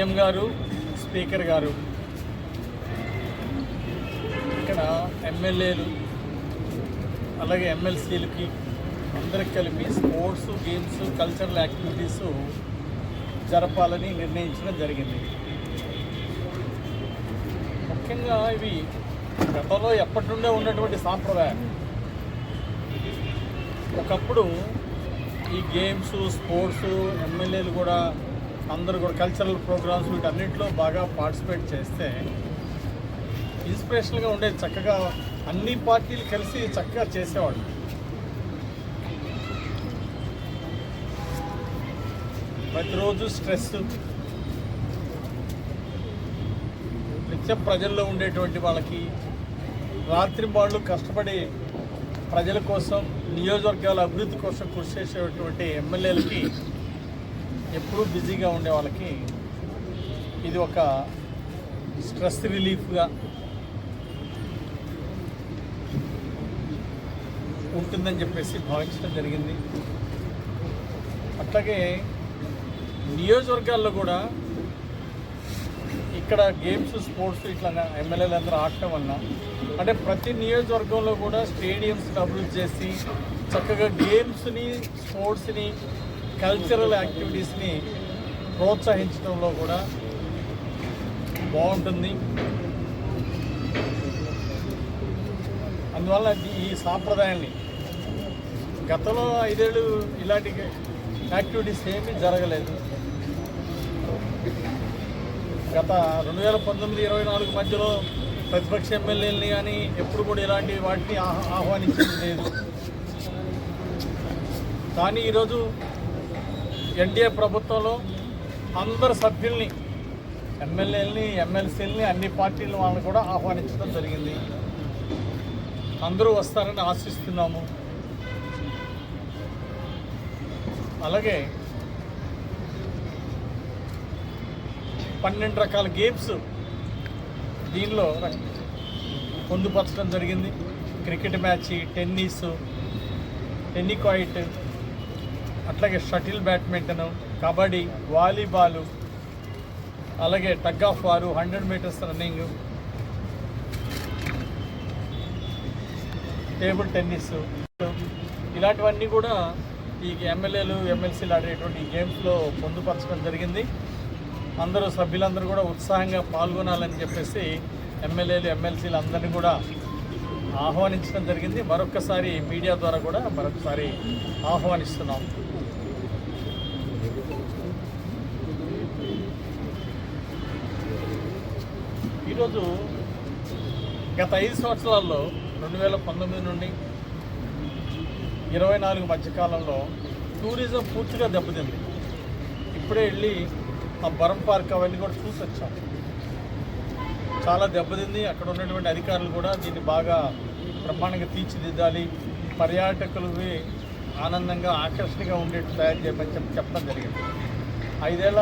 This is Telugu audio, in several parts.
సీఎం గారు స్పీకర్ గారు ఇక్కడ ఎమ్మెల్యేలు అలాగే ఎమ్మెల్సీలకి అందరికి కలిపి స్పోర్ట్స్ గేమ్స్ కల్చరల్ యాక్టివిటీస్ జరపాలని నిర్ణయించడం జరిగింది. ముఖ్యంగా ఇవి గతంలో ఎప్పటి నుండే ఉన్నటువంటి సాంప్రదాయం. ఒకప్పుడు ఈ గేమ్స్ స్పోర్ట్స్ ఎమ్మెల్యేలు కూడా అందరూ కూడా కల్చరల్ ప్రోగ్రామ్స్ వీటన్నింటిలో బాగా పార్టిసిపేట్ చేస్తే ఇన్స్పిరేషన్గా ఉండేది చక్కగా అన్ని పార్టీలు కలిసి చక్కగా చేసేవాళ్ళు. ప్రతిరోజు స్ట్రెస్ నిత్యం ప్రజల్లో ఉండేటువంటి వాళ్ళకి రాత్రి వాళ్ళు కష్టపడి ప్రజల కోసం నియోజకవర్గాల అభివృద్ధి కోసం కృషి చేసేటువంటి ఎమ్మెల్యేలకి ఎప్పుడూ బిజీగా ఉండే వాళ్ళకి ఇది ఒక స్ట్రెస్ రిలీఫ్గా ఉంటుందని చెప్పేసి భావించడం జరిగింది. అట్లాగే నియోజకవర్గాల్లో కూడా ఇక్కడ గేమ్స్ స్పోర్ట్స్ ఇట్లా ఎమ్మెల్యేలు అందరూ ఆడటం వల్ల అంటే ప్రతి నియోజకవర్గంలో కూడా స్టేడియంస్ అభివృద్ధి చేసి చక్కగా గేమ్స్ని స్పోర్ట్స్ని కల్చరల్ యాక్టివిటీస్ని ప్రోత్సహించడంలో కూడా బాగుంటుంది. అందువల్ల ఈ సాంప్రదాయాన్ని గతంలో ఐదేళ్ళు ఇలాంటి యాక్టివిటీస్ ఏమీ జరగలేదు. గత రెండు వేల పంతొమ్మిది ఇరవై నాలుగు మధ్యలో ప్రతిపక్ష ఎమ్మెల్యేలని కానీ ఎప్పుడు కూడా ఇలాంటి వాటిని ఆహ్- లేదు. కానీ ఈరోజు ఎన్డీఏ ప్రభుత్వంలో అందరు సభ్యుల్ని ఎమ్మెల్యేలని ఎమ్మెల్సీలని అన్ని పార్టీల వాళ్ళని కూడా ఆహ్వానించడం జరిగింది. అందరూ వస్తారని ఆశిస్తున్నాము. అలాగే పన్నెండు రకాల గేమ్స్ దీనిలో పొందుపరచడం జరిగింది. క్రికెట్ మ్యాచ్ టెన్నిస్ టెన్నికాయిట్ అట్లాగే షటిల్ బ్యాడ్మింటను కబడ్డీ వాలీబాలు అలాగే tug of war hundred meters running table tennis. ఇలాంటివన్నీ కూడా ఈ ఎమ్మెల్యేలు ఎమ్మెల్సీలు ఆడేటువంటి గేమ్స్లో పొందుపరచడం జరిగింది. అందరూ సభ్యులందరూ కూడా ఉత్సాహంగా పాల్గొనాలని చెప్పేసి ఎమ్మెల్యేలు ఎమ్మెల్సీలు అందరినీ కూడా ఆహ్వానించడం జరిగింది. మరొక్కసారి మీడియా ద్వారా కూడా మరొకసారి ఆహ్వానిస్తున్నాం. ఈరోజు గత ఐదు సంవత్సరాల్లో రెండు వేల పంతొమ్మిది నుండి ఇరవై నాలుగు మధ్యకాలంలో టూరిజం పూర్తిగా దెబ్బతింది. ఇప్పుడే వెళ్ళి ఆ బరం పార్క్ అవన్నీ కూడా చూసి వచ్చాం. చాలా దెబ్బతింది. అక్కడ ఉన్నటువంటి అధికారులు కూడా దీన్ని బాగా బ్రహ్మాండంగా తీర్చిదిద్దాలి పర్యాటకులవి ఆనందంగా ఆకర్షణగా ఉండేట్టు తయారు చేయమని చెప్పడం జరిగింది. ఐదేళ్ళ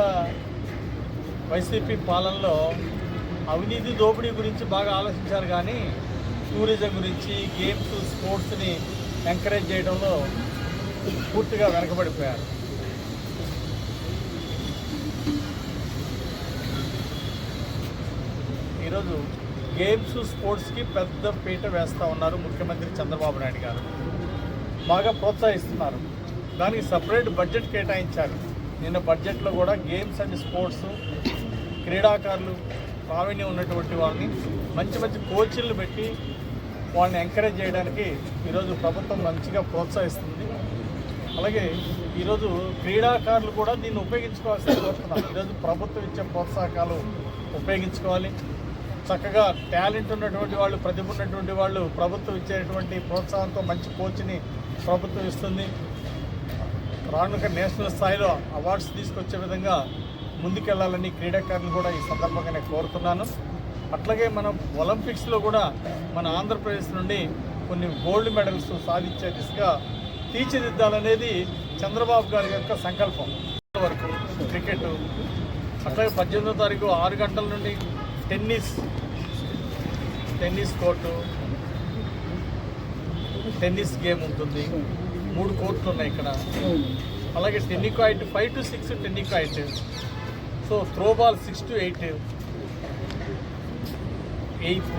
వైసీపీ పాలనలో అవినీతి దోపిడీ గురించి బాగా ఆలోచించారు కానీ టూరిజం గురించి గేమ్స్ స్పోర్ట్స్ని ఎంకరేజ్ చేయడంలో పూర్తిగా వెనకబడిపోయారు. ఈరోజు గేమ్స్ స్పోర్ట్స్కి పెద్ద పీట వేస్తూ ఉన్నారు ముఖ్యమంత్రి చంద్రబాబు నాయుడు గారు. బాగా ప్రోత్సహిస్తున్నారు. దానికి సపరేట్ బడ్జెట్ కేటాయించారు. నిన్న బడ్జెట్లో కూడా గేమ్స్ అండ్ స్పోర్ట్స్ క్రీడాకారులు ప్రావీణ్యం ఉన్నటువంటి వాళ్ళని మంచి మంచి కోచ్లు పెట్టి వాళ్ళని ఎంకరేజ్ చేయడానికి ఈరోజు ప్రభుత్వం మంచిగా ప్రోత్సహిస్తుంది. అలాగే ఈరోజు క్రీడాకారులు కూడా దీన్ని ఉపయోగించుకోవాల్సి కోరుతున్నాం ఈరోజు ప్రభుత్వం ఇచ్చే ప్రోత్సాహకాలు ఉపయోగించుకోవాలి. చక్కగా టాలెంట్ ఉన్నటువంటి వాళ్ళు ప్రతిభ ఉన్నటువంటి వాళ్ళు ప్రభుత్వం ఇచ్చేటువంటి ప్రోత్సాహంతో మంచి కోచ్ని ప్రభుత్వం ఇస్తుంది. రానుక నేషనల్ స్థాయిలో అవార్డ్స్ తీసుకొచ్చే విధంగా ముందుకెళ్ళాలని క్రీడాకారులు కూడా ఈ సందర్భంగా నేను కోరుతున్నాను. అట్లాగే మనం ఒలింపిక్స్లో కూడా మన ఆంధ్రప్రదేశ్ నుండి కొన్ని గోల్డ్ మెడల్స్ సాధించే దిశగా తీర్చిదిద్దాలనేది చంద్రబాబు గారి యొక్క సంకల్పం. వరకు క్రికెట్ అట్లాగే పద్దెనిమిదో తారీఖు ఆరు గంటల నుండి tennis tennis court tennis game ఉంటుంది. మూడు కోర్టులు ఉన్నాయి ఇక్కడ. అలాగే tenniquoit five to six tenniquoit. So throwball six to eight eighth.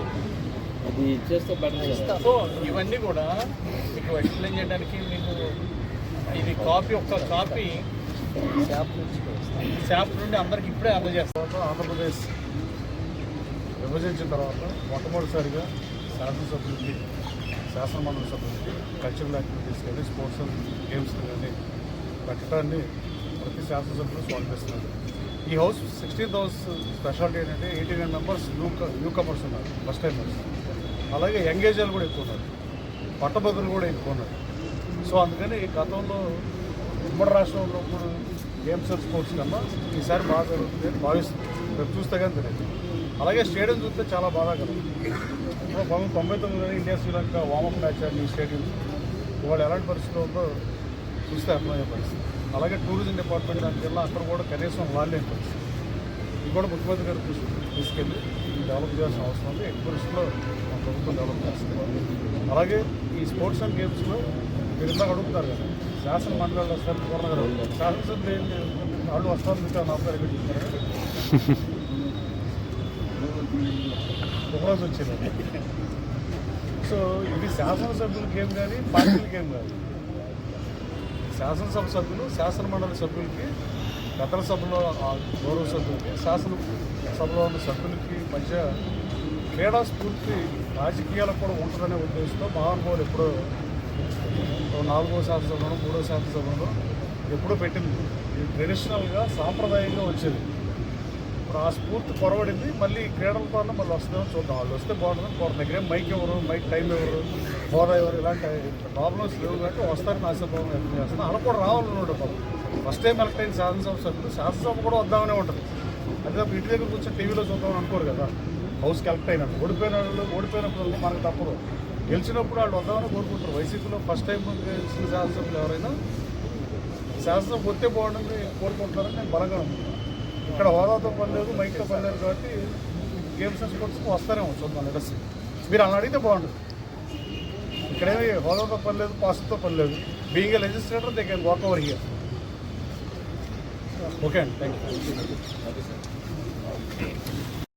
అది ఇచ్చేస్తే బెటర్ సో ఇవన్నీ కూడా మీకు ఎక్స్ప్లెయిన్ చేయడానికి మీకు ఇది కాపీ ఒక్క కాపీ శాప్ నుండి అందరికి ఇప్పుడే అందజేస్తాం ఆంధ్రప్రదేశ్ విభజించిన తర్వాత మొట్టమొదటిసారిగా శాసనసభ్యులకి శాసనమండలి సభ్యులకి కల్చరల్ యాక్టివిటీస్ కానీ స్పోర్ట్స్ గేమ్స్ కానీ పెట్టడాన్ని ప్రతి శాసనసభ్యులు స్వాగతిస్తున్నారు. ఈ హౌస్ సిక్స్టీన్త్ హౌస్ స్పెషాలిటీ ఏంటంటే eighty nine members new newcomers ఉన్నారు ఫస్ట్ టైమర్స్. అలాగే యంగ్ ఏజ్ వాళ్ళు కూడా ఎక్కువ ఉన్నారు. పట్టభద్రులు కూడా ఎక్కువ ఉన్నారు. సో అందుకని గతంలో ఉమ్మడి రాష్ట్రంలో ఇప్పుడు గేమ్స్ అండ్ స్పోర్ట్స్ కన్నా ఈసారి బాగా జరుగుతుంది అని భావిస్తుంది రేపు చూస్తే కానీ తెలియదు. అలాగే స్టేడియం చూస్తే చాలా బాధాకరం. ఇప్పుడు తొంభై తొమ్మిదిలో ఇండియా శ్రీలంక వామప్ మ్యాచ్ ఆడిన ఈ స్టేడియం. ఇవాళ ఎలాంటి పరిస్థితిలో ఉందో చూస్తే అర్థమయ్యే పరిస్థితి. అలాగే టూరిజం డిపార్ట్మెంట్ దానికి వెళ్ళి అక్కడ కూడా కనీసం వాళ్ళే పరిస్థితి ఇది కూడా ముఖ్యమంత్రి గారు తీసుకెళ్ళి డెవలప్ చేయాల్సిన అవసరం ఉంది. ఎక్కువ రిస్క్లో ప్రభుత్వం డెవలప్ చేస్తుంది. అలాగే ఈ స్పోర్ట్స్ అండ్ గేమ్స్లో మీరు ఇందాక అడుగుతారు కదా శాసన మండలి వస్తారు పూర్ణ గారు శాసనసభ్యులు ఏంటి వాళ్ళు వస్తారు మీకు నా ఒకరోజు వచ్చింది సో ఇది శాసనసభ్యుల గేమ్ కానీ పార్టీల గేమ్ కాదు. శాసనసభ సభ్యులు శాసనమండలి సభ్యులకి గతల సభలో గౌరవ సభ్యులకి శాసన సభలో ఉన్న సభ్యులకి మధ్య క్రీడా స్ఫూర్తి రాజకీయాలకు కూడా ఉంటుందనే ఉద్దేశంతో మహానుభావులు ఎప్పుడో నాలుగో శాసనసభలో మూడో శాసనసభలో ఎప్పుడో పెట్టింది. ఇది ట్రెడిషనల్గా సాంప్రదాయంగా వచ్చేది. ఇప్పుడు ఆ స్ఫూర్తి పొరబడింది మళ్ళీ క్రీడల ద్వారా మళ్ళీ వస్తుందని చూద్దాం. వాళ్ళు వస్తే బాగుంటుందని కోరుతున్నారు దగ్గర మైక్ ఎవరు? మైక్ టైం ఎవరు? హోదా ఎవరు? ఇలాంటి ప్రాబ్లమ్స్ లేవు కాబట్టి వస్తారని ఆశాభావం వ్యక్తం చేస్తున్నాం అలా కూడా రావాలని పాపం ఫస్ట్ టైం ఎలక్ట్ అయిన శాసనసభ సభ్యులు శాసనసభ కూడా వద్దామనే ఉంటుంది. అదే తప్ప ఇంటి దగ్గర కూర్చొని టీవీలో చూద్దామని అనుకోరు కదా. హౌస్కి ఎలక్ట్ అయినట్టు. ఓడిపోయిన వాళ్ళు ఓడిపోయినప్పుడు మనకు తప్పదు. గెలిచినప్పుడు వాళ్ళు వద్దామని కోరుకుంటారు. వైసీపీలో ఫస్ట్ టైం గెలిచిన శాసనసభ్యులు ఎవరైనా శాసనసభ వస్తే బాగుంటుంది కోరుకుంటున్నారని నేను బలంగా నమ్ముతున్నాను ఇక్కడ హోదాతో పని లేదు మైక్తో పని లేదు కాబట్టి గేమ్స్ అండ్ స్పోర్ట్స్కి వస్తారేమో చూద్దాం లెటర్స్ మీరు అలా అడిగితే బాగుంటుంది. ఇక్కడేమి హోదాతో పని లేదు పాస్తో పని లేదు being a legislator they can walk over here okay అండి థ్యాంక్ యూ